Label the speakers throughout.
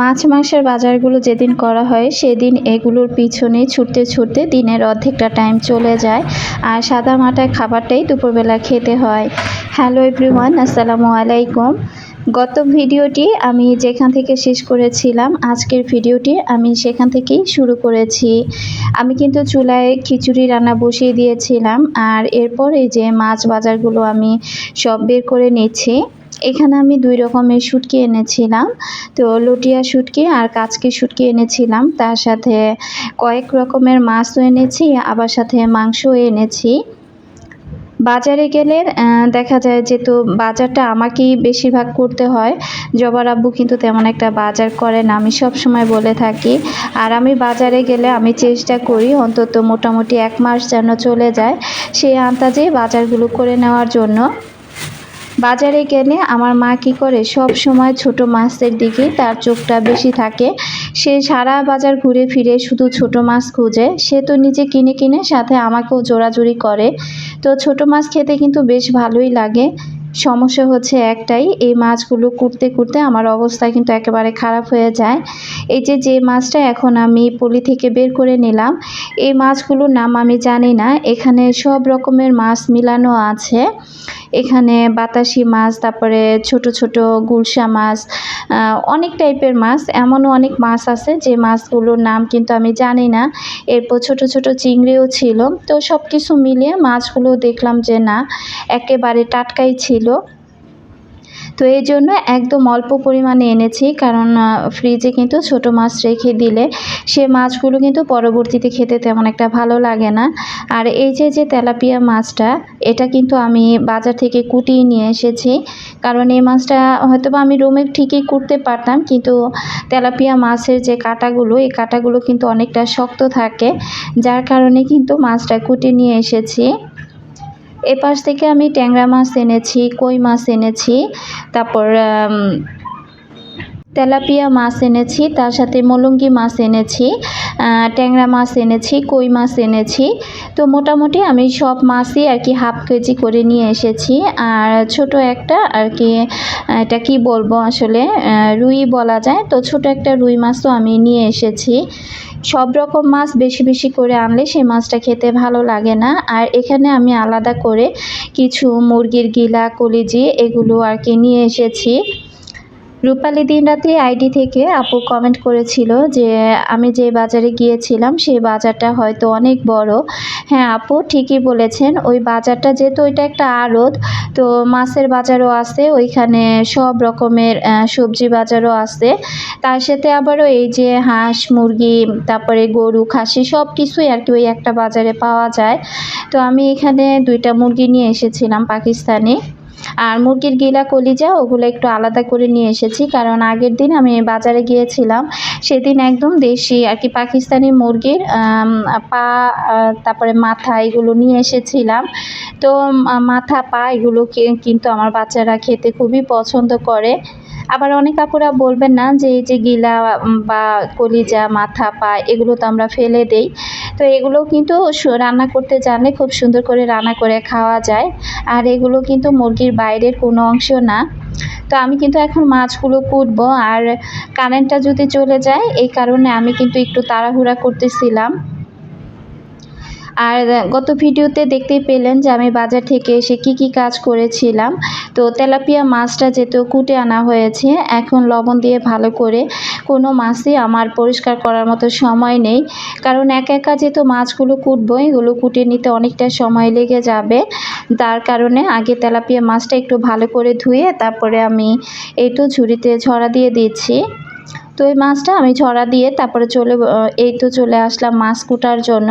Speaker 1: মাছ মাংসের বাজারগুলো যেদিন করা হয়, সেদিন এগুলোর পিছনে ছুটতে ছুটতে দিনের অর্ধেকটা টাইম চলে যায়। আর সাদা মাটায় খাবারটাই দুপুরবেলা খেতে হয়। হ্যালো এভরিওয়ান আসসালামু আলাইকুম। গত ভিডিওটি আমি যেখান থেকে শেষ করেছিলাম, আজকের ভিডিওটি আমি সেখান থেকেই শুরু করেছি। আমি কিন্তু চুলায় খিচুড়ি রান্না বসিয়ে দিয়েছিলাম, আর এরপর এই যে মাছ বাজারগুলো আমি সব বের করে নিচ্ছি। এখানে আমি দুই রকমের শুটকি এনেছিলাম। তো লটিয়া শুটকি আর কাচকি শুটকি এনেছিলাম। তার সাথে কয়েক রকমের মাছও এনেছি, আবার সাথে মাংসও এনেছি। বাজারে গেলে দেখা যায় যে তো বাজারটা আমাকেই বেশিরভাগ করতে হয়। জবার আব্বু কিন্তু তেমন একটা বাজার করে না, আমি সব সময় বলে থাকি। আর আমি বাজারে গেলে আমি চেষ্টা করি, অন্তত মোটামুটি এক মাস যেন চলে যায় সেই আন্দাজে বাজারগুলো করে নেওয়ার জন্য। বাজারে গেলে আমার মা কি করে? সব সময় ছোট মাছের দিকেই তার চোখটা বেশি থাকে। সে সারা বাজার ঘুরে ফিরে শুধু ছোট মাছ খুঁজে। সে তো নিজে কিনে কিনে সাথে আমাকেও জোরাজুরি করে। তো ছোট মাছ খেতে কিন্তু বেশ ভালোই লাগে। সমস্যা হচ্ছে একটাই, এই মাছগুলো কুটতে কুটতে আমার অবস্থা কিন্তু একেবারে খারাপ হয়ে যায়। এই যে যে মাছটা এখন আমি পলি থেকে বের করে নিলাম, এই মাছগুলোর নাম আমি জানি না। এখানে সব রকমের মাছ মিলানো আছে। এখানে বাতাসি মাছ, তারপরে ছোট ছোট গুলশা মাছ অনেক টাইপের মাছ, এমনও অনেক মাছ আছে যে মাছগুলোর নাম কিন্তু আমি জানি না। এরপর ছোট ছোট চিংড়িও ছিল। তো সব কিছু মিলিয়ে মাছগুলো দেখলাম যে না, একেবারে টাটকাই ছিল। তো এই জন্য একদম অল্প পরিমাণে এনেছি, কারণ ফ্রিজে কিন্তু ছোট মাছ রেখে দিলে সে মাছগুলো কিন্তু পরবর্তীতে খেতে তেমন একটা ভালো লাগে না। আর এই যে যে তেলাপিয়া মাছটা, এটা কিন্তু আমি বাজার থেকে কুটিয়ে নিয়ে এসেছি। কারণ এই মাছটা হয়তো বা আমি রুমে ঠিকই করতে পারতাম, কিন্তু তেলাপিয়া মাছের যে কাটাগুলো, এই কাটাগুলো কিন্তু অনেকটা শক্ত থাকে। যার কারণে কিন্তু মাছটা কুটিয়ে নিয়ে এসেছি। এপাশ থেকে আমি ট্যাংরা মাছ এনেছি কই মাছ এনেছি তারপর তেলাপিয়া মাছ এনেছি, তার সাথে মলঙ্গি মাছ এনেছি ট্যাংরা মাছ এনেছি, কই মাছ এনেছি। তো মোটামুটি আমি সব মাছই আর কি হাফ কেজি করে নিয়ে এসেছি। আর ছোট একটা আর কি এটা কি বলব আসলে রুই বলা যায়। তো ছোট একটা রুই মাছও আমি নিয়ে এসেছি। সব রকম মাছ বেশি বেশি করে আনলে সেই মাছটা খেতে ভালো লাগে না। আর এখানে আমি আলাদা করে কিছু মুরগির গিলা, কলিজি এগুলো আর কি নিয়ে এসেছি। রূপালি দিন রাত্রি আইডি থেকে আপু কমেন্ট করেছিল যে, আমি যে বাজারে গিয়েছিলাম, সেই বাজারটা হয়তো অনেক বড়। হ্যাঁ আপু ঠিকই বলেছেন, ওই বাজারটা যেহেতু ওইটা একটা আড়ত, তো মাছের বাজারও আছে, ওইখানে সব রকমের সবজি বাজারও আছে। তার সাথে আবারও এই যে হাঁস, মুরগি, তারপরে গরু, খাসি, সব কিছুই আর কি ওই একটা বাজারে পাওয়া যায়। তো আমি এখানে দুইটা মুরগি নিয়ে এসেছিলাম পাকিস্তানি। আর মুরগির গিলা কলিজা, ওগুলো একটু আলাদা করে নিয়ে এসেছি। কারণ আগের দিন আমি বাজারে গিয়েছিলাম, সেদিন একদম দেশি আর কি পাকিস্তানি মুরগির পা তারপরে মাথা এগুলো নিয়ে এসেছিলাম। তো মাথা, পা এগুলো কিন্তু আমার বাচ্চারা খেতে খুবই পছন্দ করে। আবার অনেক আপুরা বলবেন না যে এই যে গিলা বা কলিজা, মাথা, পা, এগুলো তো আমরা ফেলে দেই। তো এগুলো কিন্তু রান্না করতে জানলে খুব সুন্দর করে রান্না করে খাওয়া যায়। আর এগুলো কিন্তু মুরগির বাইরের কোনো অংশ না। তো আমি কিন্তু এখন মাছগুলো কুটবো। আর কারেন্টটা যদি চলে যায়, এই কারণে আমি কিন্তু একটু তাড়াহুড়া করতেছিলাম। আর গত ভিডিওতে দেখতেই পেলেন যে আমি বাজার থেকে এসে কি কি কাজ করেছিলাম। তো তেলাপিয়া মাছটা যেহেতু কুটে আনা হয়েছে, এখন লবণ দিয়ে ভালো করে কোনো মাছই আমার পরিষ্কার করার মতো সময় নেই। কারণ এক একা যেহেতু মাছগুলো কুটবো, এগুলো কুটে নিতে অনেকটা সময় লেগে যাবে। তার কারণে আগে তেলাপিয়া মাছটা একটু ভালো করে ধুয়ে তারপরে আমি এই তো ঝুড়িতে ঝরা দিয়ে দিচ্ছি। তো এই মাছটা আমি ঝরা দিয়ে তারপরে চলে এই তো চলে আসলাম মাছ কুটার জন্য।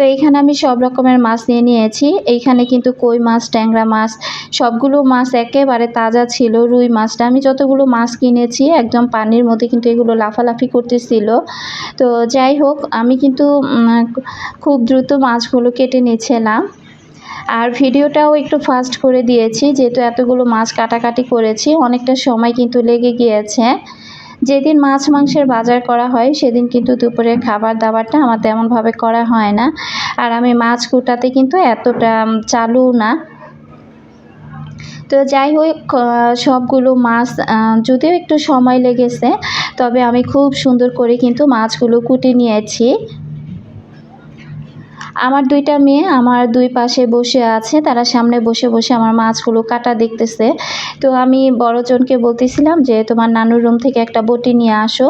Speaker 1: তো এইখানে আমি সব রকমের মাছ নিয়ে নিয়েছি। এইখানে কিন্তু কই মাছ, ট্যাংরা মাছ, সবগুলো মাছ একেবারে তাজা ছিল, রুই মাছটা। আমি যতগুলো মাছ কিনেছি, একদম পানির মধ্যে কিন্তু এগুলো লাফালাফি করতেছিল। তো যাই হোক, আমি কিন্তু খুব দ্রুত মাছগুলো কেটে নিয়েছিলাম আর ভিডিওটাও একটু ফাস্ট করে দিয়েছি, যেহেতু এতগুলো মাছ কাটাকাটি করেছি, অনেকটা সময় কিন্তু লেগে গিয়েছে। যেদিন মাছ মাংসের বাজার করা হয়, সেদিন কিন্তু দুপুরের খাবার দাবারটা আমার তেমনভাবে করা হয় না। আর আমি মাছ কুটাতে কিন্তু এতটা চালু না। তো যাই হোক সবগুলো মাছ যদিও একটু সময় লেগেছে, তবে আমি খুব সুন্দর করে কিন্তু মাছগুলো কুটে নিয়েছি। আমার দুইটা মেয়ে, আমার দুই পাশে বসে আছে, তারা সামনে বসে বসে আমার মাছগুলো কাটা দেখতেছে। তো আমি বড়জনকে বলতেছিলাম যে, তোমার নানুর রুম থেকে একটা বটি নিয়ে আসো,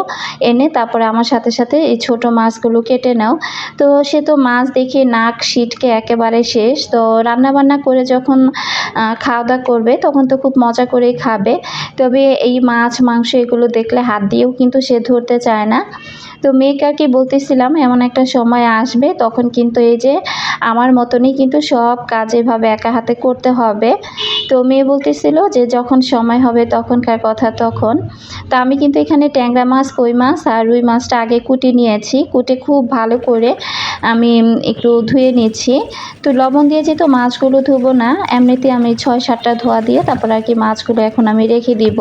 Speaker 1: এনে তারপরে আমার সাথে সাথে এই ছোট মাছগুলো কেটে নাও। তো সে তো মাছ দেখে নাক সিটকে একেবারে শেষ। তো রান্না বান্না করে যখন খাওয়া দাওয়া করবে, তখন তো খুব মজা করেই খাবে। তবে এই মাছ, মাংস এগুলো দেখলে হাত দিয়েও কিন্তু সে ধরতে চায় না। তো মেয়েকে আর কি বলতেছিলাম, এমন একটা সময় আসবে, তখন কিন্তু এই যে আমার মতনই কিন্তু সব কাজ এভাবে একা হাতে করতে হবে। তো মেয়ে বলতেছিল যে যখন সময় হবে তখনকার কথা তখন। তো আমি কিন্তু এখানে ট্যাংরা মাছ, কই মাছ আর রুই মাছটা আগে কুটে নিয়েছি। কুটে খুব ভালো করে আমি একটু ধুয়ে নিয়েছি। তো লবণ দিয়ে যেহেতু মাছগুলো ধুবো না, এমনিতে আমি ছয় সাতটা ধোয়া দিয়ে তারপর আর কি মাছগুলো এখন আমি রেখে দিব।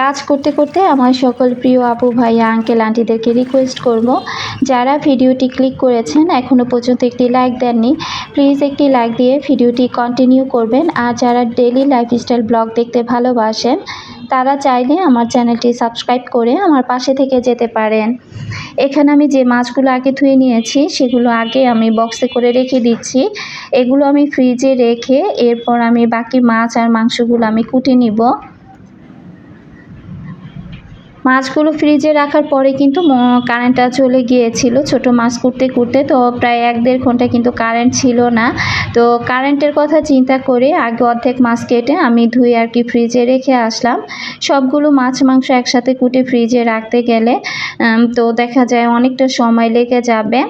Speaker 1: কাজ করতে করতে আমার সকল প্রিয় আপু ভাইয়া আঙ্কেল আন্টিদেরকে রিকোয়েস্ট করব। যারা ভিডিওটি ক্লিক করেছেন এখনও পর্যন্ত একটি লাইক দেননি প্লিজ একটি লাইক দিয়ে ভিডিওটি কন্টিনিউ করবেন। আর যারা ডেলি লাইফস্টাইল ব্লগ দেখতে ভালোবাসেন, তারা চাইলে আমার চ্যানেলটি সাবস্ক্রাইব করে আমার পাশে থেকে যেতে পারেন। এখানে আমি যে মাছগুলো আগে ধুয়ে নিয়েছি, সেগুলো আগে আমি বক্সে করে রেখে দিচ্ছি। এগুলো আমি ফ্রিজে রেখে এরপর আমি বাকি মাছ আর মাংসগুলো আমি কুটে নিব। মাছগুলো ফ্রিজে রাখার পরে কিন্তু কারেন্টটা চলে গিয়েছিল। ছোট মাছ করতে করতে তো প্রায় এক দেড় ঘণ্টা কিন্তু কারেন্ট ছিল না। তো কারেন্টের কথা চিন্তা করে আগে অর্ধেক মাছ কেটে আমি ধুই আর কি ফ্রিজে রেখে আসলাম। সবগুলো মাছ মাংস একসাথে কুটে ফ্রিজে রাখতে গেলে তো দেখা যায় অনেকটা সময় লেগে যাবে।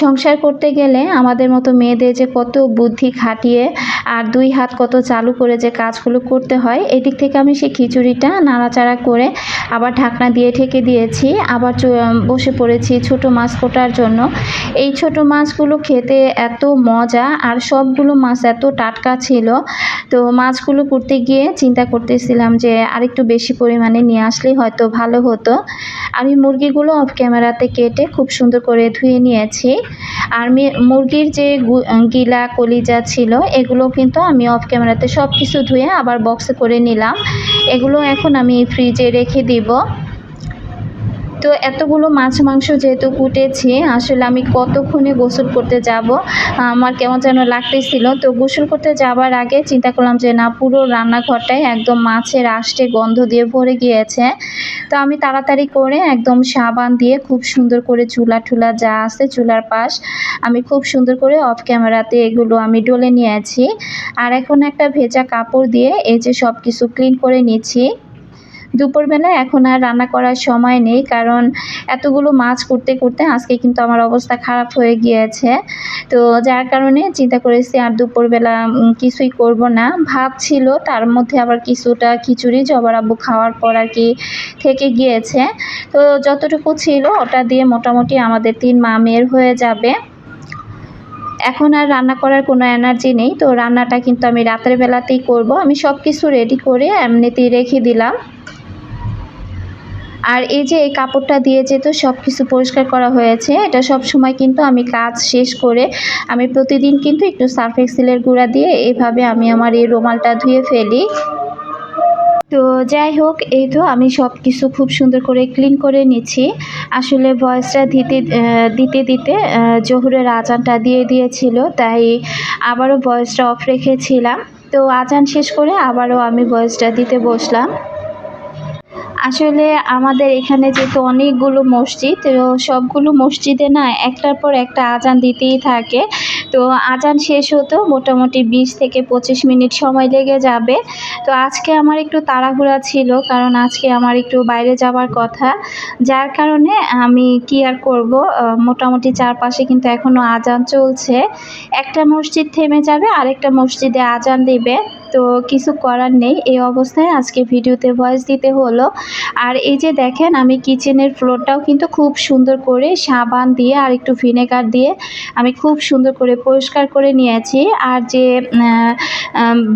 Speaker 1: সংসার করতে গেলে আমাদের মতো মেয়েদের যে কত বুদ্ধি খাটিয়ে আর দুই হাত কত চালু করে যে কাজগুলো করতে হয়, এদিক থেকে আমি সেই খিচুড়িটা নাড়াচাড়া করে আবার ঢাকনা দিয়ে ঢেকে দিয়েছি, আবার বসে পড়েছি ছোট মাছ কোটার জন্য। এই ছোট মাছগুলো খেতে এত মজা আর সবগুলো মাছ এত টাটকা ছিল, তো মাছগুলো করতে গিয়ে চিন্তা করতেছিলাম যে আরেকটু বেশি পরিমাণে নিয়ে আসলেই হয়তো ভালো হতো। আমি মুরগিগুলো অফ ক্যামেরাতে কেটে খুব সুন্দর করে ধুয়ে নিয়েছি। আর মুরগির যে গিলা, কলিজা ছিল, এগুলো কিন্তু আমি অফ ক্যামেরাতে সব কিছু ধুয়ে আবার বক্সে করে নিলাম। এগুলো এখন আমি ফ্রিজে রেখে দিব। তো এতগুলো মাছ মাংস যেহেতু কুটেছি, আসলে আমি কতক্ষণে গোসল করতে যাব? আমার কেমন যেন লাগতেছিল। তো গোসল করতে যাবার আগে চিন্তা করলাম যে, না, পুরো রান্নাঘরটাই একদম মাছের আষ্টে গন্ধ দিয়ে ভরে গিয়েছে। তো আমি তাড়াতাড়ি করে একদম সাবান দিয়ে খুব সুন্দর করে চুলা টুলা যা আছে চুলার পাশ, আমি খুব সুন্দর করে অফ ক্যামেরাতে এগুলো আমি ডলে নিয়েছি। আর এখন একটা ভেজা কাপড় দিয়ে এই যে সব কিছু ক্লিন করে নিচ্ছি। দুপুরবেলা এখন আর রান্না করার সময় নেই, কারণ এতগুলো মাছ করতে করতে আজকে কিন্তু আমার অবস্থা খারাপ হয়ে গিয়েছে। তো যার কারণে চিন্তা করেছি আর দুপুরবেলা কিছুই করব না। ভাত ছিল, তার মধ্যে আবার কিছুটা খিচুড়ি, জবার আব্বু খাওয়ার পর আর কি থেকে গিয়েছে। তো যতটুকু ছিল ওটা দিয়ে মোটামুটি আমাদের তিন মা মেয়ের হয়ে যাবে। এখন আর রান্না করার কোনো এনার্জি নেই, তো রান্নাটা কিন্তু আমি রাতের বেলাতেই করব। আমি সব কিছু রেডি করে এমনিতেই রেখে দিলাম। আর এই যে এই কাপড়টা দিয়ে যেহেতু সব কিছু পরিষ্কার করা হয়েছে, এটা সব সময় কিন্তু আমি কাজ শেষ করে আমি প্রতিদিন কিন্তু একটু সার্ফ গুঁড়া দিয়ে এভাবে আমি আমার এই রুমালটা ধুয়ে ফেলি। তো যাই হোক, এই তো আমি সব কিছু খুব সুন্দর করে ক্লিন করে নিচ্ছি। আসলে ভয়েসটা দিতে দিতে দিতে জহুরের আজানটা দিয়ে দিয়েছিল, তাই আবারও ভয়েসটা অফ রেখেছিলাম। তো আজান শেষ করে আবারও আমি ভয়েসটা দিতে বসলাম। আসলে আমাদের এখানে যেহেতু অনেকগুলো মসজিদ, তো সবগুলো মসজিদে না একটার পর একটা আজান দিতেই থাকে। তো আজান শেষ হতো মোটামুটি বিশ থেকে পঁচিশ মিনিট সময় লেগে যাবে। তো আজকে আমার একটু তাড়াহুড়া ছিল, কারণ আজকে আমার একটু বাইরে যাওয়ার কথা। যার কারণে আমি কি আর করব? মোটামুটি চারপাশে কিন্তু এখনও আজান চলছে। একটা মসজিদ থেমে যাবে, আরেকটা মসজিদে আজান দিবে। তো কিছু করার নেই। এই অবস্থায় আজকে ভিডিওতে ভয়েস দিতে হলো। আর এই যে দেখেন, আমি কিচেনের ফ্লোরটাও কিন্তু খুব সুন্দর করে সাবান দিয়ে আর একটু ভিনেগার দিয়ে আমি খুব সুন্দর করে পরিষ্কার করে নিয়েছি। আর যে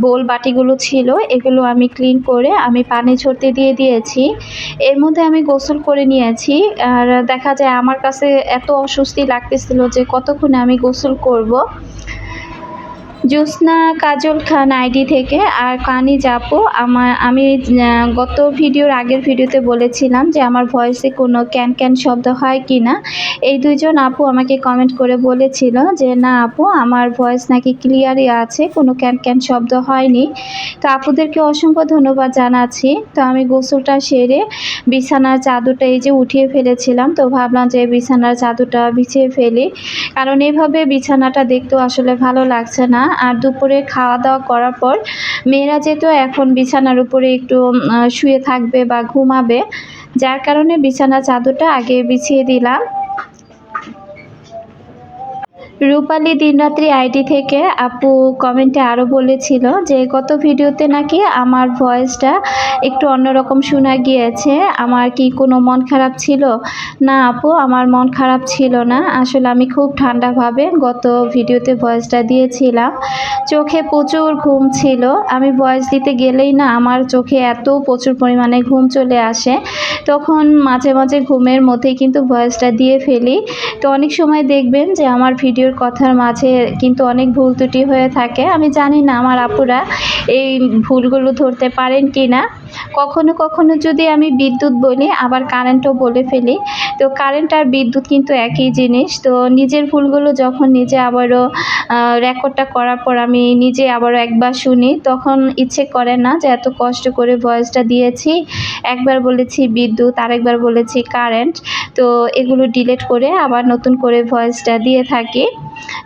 Speaker 1: বোল বাটিগুলো ছিল, এগুলো আমি ক্লিন করে আমি পানি ছড়তে দিয়ে দিয়েছি। এর মধ্যে আমি গোসল করে নিয়েছি। আর দেখা যায় আমার কাছে এত অস্বস্তি লাগতেছিল যে কতক্ষণে আমি গোসল করব। জ্যোৎস্না কাজল খান আইডি থেকে আর কানি জাপু, আমার, আমি গত ভিডিওর আগের ভিডিওতে বলেছিলাম যে আমার ভয়েসে কোনো ক্যান ক্যান শব্দ হয় কি না। এই দুইজন আপু আমাকে কমেন্ট করে বলেছিল যে, না আপু, আমার ভয়েস নাকি ক্লিয়ারই আছে, কোনো ক্যান ক্যান শব্দ হয়নি। তো আপুদেরকে অসংখ্য ধন্যবাদ জানাচ্ছি। তো আমি গোসলটা সেরে বিছানার চাদরটা এই যে উঠিয়ে ফেলেছিলাম, তো ভাবলাম যে বিছানার চাদরটা বিছিয়ে ফেলি। কারণ এইভাবে বিছানাটা দেখতেও আসলে ভালো লাগছে না। আর দুপুরে খাওয়া দাওয়া করার পর মেয়েরা যেহেতু এখন বিছানার উপরে একটু শুয়ে থাকবে বা ঘুমাবে, যার কারণে বিছানা চাদরটা আগে বিছিয়ে দিলাম। রূপালী দিনরাত্রি আইডি থেকে আপু কমেন্টে আরও বলেছিল যে, গত ভিডিওতে নাকি আমার ভয়েসটা একটু অন্যরকম শোনা গিয়েছে। আমার কি কোনো মন খারাপ ছিল? না আপু, আমার মন খারাপ ছিল না। আসলে আমি খুব ঠান্ডাভাবে গত ভিডিওতে ভয়েসটা দিয়েছিলাম। চোখে প্রচুর ঘুম ছিল। আমি ভয়েস দিতে গেলেই না আমার চোখে এত প্রচুর পরিমাণে ঘুম চলে আসে। তখন মাঝে মাঝে ঘুমের মধ্যেই কিন্তু ভয়েসটা দিয়ে ফেলি। তো অনেক সময় দেখবেন যে আমার ভিডিওর কথার মাঝে কিন্তু অনেক ভুল ত্রুটি হয়ে থাকে। আমি জানি না আমার আপুরা এই ভুলগুলো ধরতে পারেন কি না কখনো কখনো যদি আমি বিদ্যুৎ বলি, আবার কারেন্টও বলে ফেলি। তো কারেন্ট আর বিদ্যুৎ কিন্তু একই জিনিস। তো নিজের ভুলগুলো যখন নিজে আবারও রেকর্ডটা করার পর আমি নিজে আবারও একবার শুনি, তখন ইচ্ছে করে না যে এত কষ্ট করে ভয়েসটা দিয়েছি। একবার বলেছি, বিদ্যুৎ আরেকবার বলেছি কারেন্ট তো এগুলো ডিলিট করে আবার নতুন করে ভয়েসটা দিয়ে থাকি।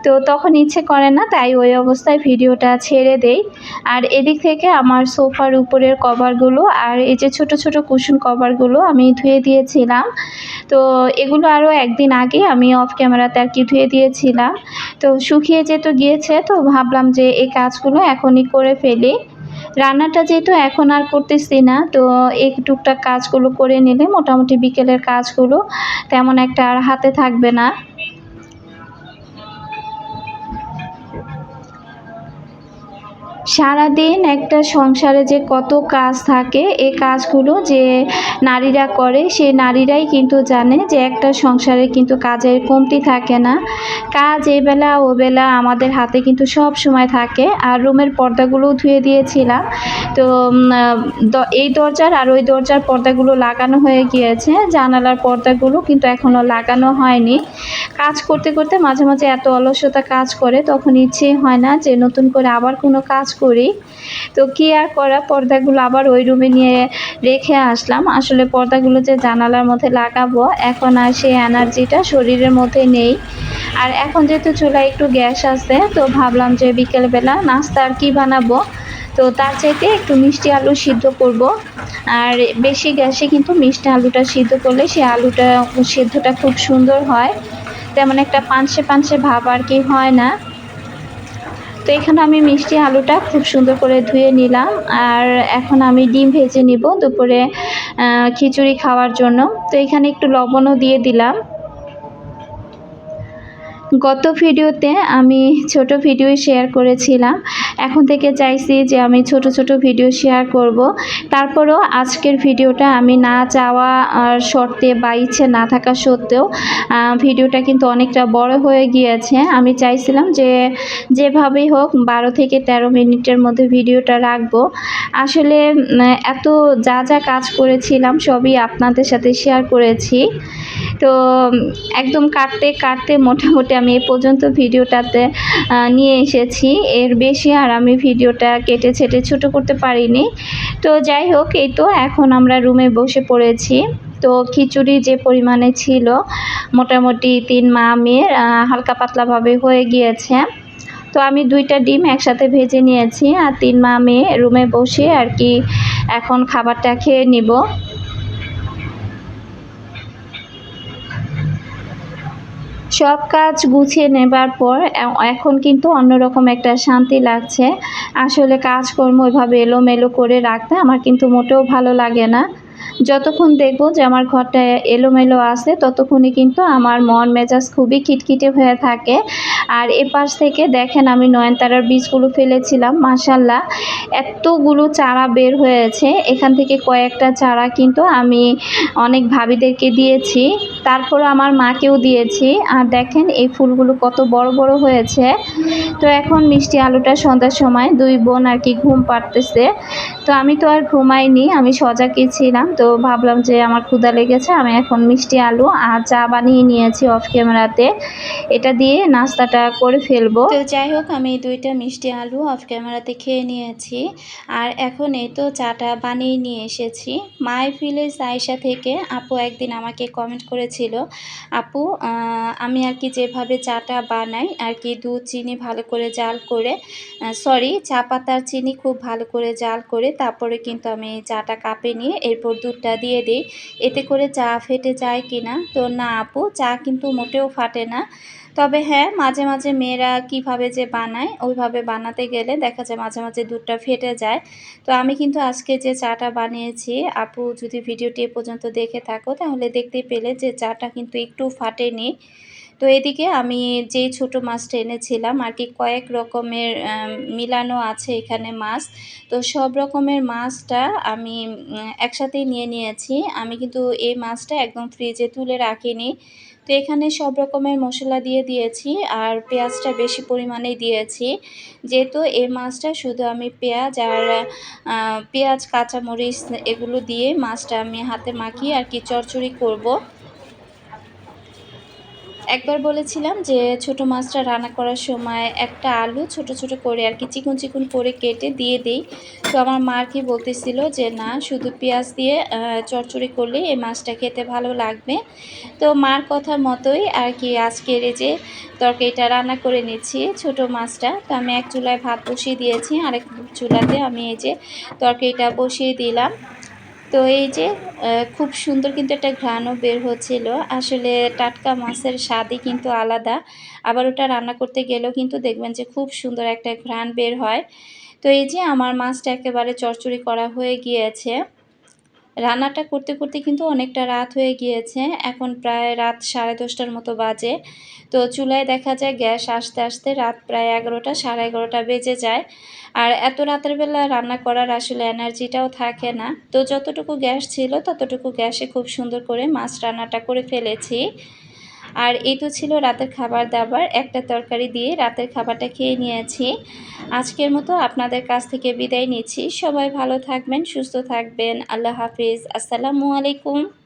Speaker 1: তো তখন ইচ্ছে করে না, তাই ওই অবস্থায় ভিডিওটা ছেড়ে দেই। আর এদিক থেকে আমার সোফার উপরের কভারগুলো আর এই যে ছোট ছোট কুশন কভারগুলো আমি ধুয়ে দিয়েছিলাম। তো এগুলো আরও একদিন আগে আমি অফ ক্যামেরাতে আর কি ধুয়ে দিয়েছিলাম। তো শুকিয়ে যেহেতু গিয়েছে, তো ভাবলাম যে এই কাজগুলো এখনই করে ফেলি। রান্নাটা যেহেতু এখন আর করতেছি না, তো এই টুকটাক কাজগুলো করে নিলে মোটামুটি বিকেলের কাজগুলো তেমন একটা আর হাতে থাকবে না। সারাদিন একটা সংসারে যে কত কাজ থাকে এই কাজগুলো যে নারীরা করে সেই নারীরাই কিন্তু জানে যে একটা সংসারে কিন্তু কাজের কমতি থাকে না। কাজ এই বেলা, ও বেলা আমাদের হাতে কিন্তু সব সময় থাকে। আর রুমের পর্দাগুলোও ধুয়ে দিয়েছিলাম। তো এই দরজার আর ওই দরজার পর্দাগুলো লাগানো হয়ে গিয়েছে। জানালার পর্দাগুলো কিন্তু এখনও লাগানো হয়নি। কাজ করতে করতে মাঝে মাঝে এত অলসতা কাজ করে, তখন ইচ্ছে হয় না যে নতুন করে আবার কোনো কাজ করি। তো কি আর করা পর্দাগুলো আবার ওই রুমে নিয়ে রেখে আসলাম। আসলে পর্দাগুলো যে জানালার মধ্যে লাগাবো, এখন আর সেই এনার্জিটা শরীরের মধ্যে নেই। আর এখন যেহেতু চুলায় একটু গ্যাস আছে, তো ভাবলাম যে বিকেলবেলা নাস্তা আর কী বানাবো? তো তার চাইতে একটু মিষ্টি আলু সিদ্ধ করব। আর বেশি গ্যাসে কিন্তু মিষ্টি আলুটা সিদ্ধ করলে সেই আলুটা, সিদ্ধটা খুব সুন্দর হয়। তেমন একটা পানসে পানসে ভাব আর কি হয় না। তো এখানে আমি মিষ্টি আলুটা খুব সুন্দর করে ধুয়ে নিলাম। আর এখন আমি ডিম ভেজে নিব দুপুরে খিচুড়ি খাওয়ার জন্য। তো এখানে একটু লবণও দিয়ে দিলাম। গত ভিডিওতে আমি ছোট ভিডিও শেয়ার করেছিলাম। এখন থেকে চাইছি যে আমি ছোট ছোট ভিডিও শেয়ার করব। তারপরও আজকের ভিডিওটা আমি না চাওয়া আর শর্তে বা ইচ্ছে না থাকা সত্ত্বেও ভিডিওটা কিন্তু অনেকটা বড় হয়ে গিয়েছে। আমি চাইছিলাম যে যেভাবেই হোক বারো থেকে ১৩ মিনিটের মধ্যে ভিডিওটা রাখব। আসলে, এত যা যা কাজ করেছিলাম সবই আপনাদের সাথে শেয়ার করেছি। তো একদম কাটতে কাটতে মোটামুটি আমি এ পর্যন্ত ভিডিওটাতে নিয়ে এসেছি। এর বেশি আর আমি ভিডিওটা কেটে ছেটে ছোটো করতে পারিনি। তো যাই হোক, এই তো এখন আমরা রুমে বসে পড়েছি। তো খিচুড়ি যে পরিমাণে ছিল, মোটামুটি তিন মা মেয়ের হালকা পাতলাভাবে হয়ে গিয়েছে। তো আমি দুইটা ডিম একসাথে ভেজে নিয়েছি আর তিন মা মেয়ে রুমে বসে আর কি এখন খাবারটা খেয়ে নিব। সব কাজ গুছিয়ে নেবার পর এখন কিন্তু অন্যরকম একটা শান্তি লাগছে। আসলে কাজকর্ম এভাবে এলোমেলো করে রাখতে আমার কিন্তু মোটেও ভালো লাগে না। যতক্ষণ দেখব যে আমার ঘরটা এলোমেলো আছে, ততক্ষণই কিন্তু আমার মন মেজাজ খুবই খিটখিটে হয়ে থাকে। আর এপাশ থেকে দেখেন আমি নয়নতারার বীজগুলো ফেলেছিলাম মাসাল্লাহ এতগুলো চারা বের হয়েছে, এখান থেকে কয়েকটা চারা কিন্তু আমি অনেক ভাবিদেরকে দিয়েছি। তারপর আমার মাকেও দিয়েছি। আর দেখেন এই ফুলগুলো কত বড় বড় হয়েছে। তো এখন মিষ্টি আলুটা সন্ধ্যার সময় দুই বোন আর কি ঘুম পাড়তেছে। তো আমি তো আর ঘুমাইনি, আমি সজাগই ছিলাম। তো ভাবলাম যে আমার ক্ষুদা লেগেছে, আমি এখন মিষ্টি আলু আর চা বানিয়ে নিয়েছি অফ ক্যামেরাতে এটা দিয়ে নাস্তাটা করে ফেলব। তো যাই হোক, আমি দুইটা মিষ্টি আলু অফ ক্যামেরাতে খেয়ে নিয়েছি। আর এখন এই তো চাটা বানিয়ে নিয়ে এসেছি। মাই ভিলেজ আয়সা থেকে আপু একদিন আমাকে কমেন্ট করেছিল, আপু আমি আর কি যেভাবে চাটা বানাই, আর কি দুধ, চিনি ভালো করে জাল করে সরি চা পাতার চিনি খুব ভালো করে জাল করে, তারপরে কিন্তু আমি চাটা কাপে নিয়ে এরপর দুধটা দিয়ে দিই। এতে করে চা ফেটে যায় কি না? তো না আপু, চা কিন্তু মোটেও ফাটে না। তবে হ্যাঁ মাঝে মাঝে মেয়েরা কীভাবে যে বানায়, ওইভাবে বানাতে গেলে দেখা যায় মাঝে মাঝে দুধটা ফেটে যায়। তো আমি কিন্তু আজকে যে চাটা বানিয়েছি, আপু যদি ভিডিওটি এ পর্যন্ত দেখে থাকো, তাহলে দেখতে পেলে যে চাটা কিন্তু একটু ফাটেনি। তো এদিকে আমি যেই ছোট মাছটা এনেছিলাম, আর কি কয়েক রকমের মিলানো আছে এখানে মাছ। তো সব রকমের মাছটা আমি একসাথেই নিয়ে নিয়েছি। আমি কিন্তু এই মাছটা একদম ফ্রিজে তুলে রাখিনি। তো এখানে সব রকমের মশলা দিয়ে দিয়েছি, আর পেঁয়াজটা বেশি পরিমাণেই দিয়েছি। যেহেতু এই মাছটা শুধু আমি পেঁয়াজ আর পেঁয়াজ, কাঁচামরিচ এগুলো দিয়ে মাছটা আমি হাতে মাখিয়ে আর কি চড়চড়ি করব। একবার বলেছিলাম যে ছোট মাছটা রান্না করার সময় একটা আলু ছোট ছোট করে আর কি চিকন চিকন করে কেটে দিয়ে দিই। তো আমার মা কি বলতেছিল যে না শুধু পেঁয়াজ দিয়ে আহ, চচ্চড়ি করলে এই মাছটা খেতে ভালো লাগবে। তো মার কথা মতোই আর কি আজকের এই যে তরকারিটা রান্না করে নিচ্ছি ছোট মাছটা। তো আমি এক চুলায় ভাত বসিয়ে দিয়েছি আরেক চুলাতে আমি এই যে তরকারিটা বসিয়ে দিলাম। তো এই যে খুব সুন্দর কিন্তু একটা ঘ্রাণও বের হচ্ছিল। আসলে টাটকা মাছের স্বাদই কিন্তু আলাদা। আবার ওটা রান্না করতে গেলেও কিন্তু দেখবেন যে খুব সুন্দর একটা ঘ্রাণ বের হয়। তো এই যে আমার মাছটা একেবারে চচ্চড়ি করা হয়ে গিয়েছে। রান্নাটা করতে করতে কিন্তু অনেকটা রাত হয়ে গিয়েছে। এখন প্রায় রাত সাড়ে দশটার মতো বাজে। তো চুলায় দেখা যায় গ্যাস আসতে আসতে রাত প্রায় এগারোটা, সাড়ে এগারোটা বেজে যায়। আর এত রাতের বেলা রান্না করার আসলে এনার্জিটাও থাকে না। তো যতটুকু গ্যাস ছিল ততটুকু গ্যাসে খুব সুন্দর করে মাছ রান্নাটা করে ফেলেছি। আর এই তো ছিল রাতের খাবার দাবার। একটা তরকারি দিয়ে রাতের খাবারটা খেয়ে নিয়েছি। আজকের মতো আপনাদের কাছ থেকে বিদায় নিচ্ছি। সবাই ভালো থাকবেন, সুস্থ থাকবেন। আল্লাহ হাফিজ। আসসালামু আলাইকুম।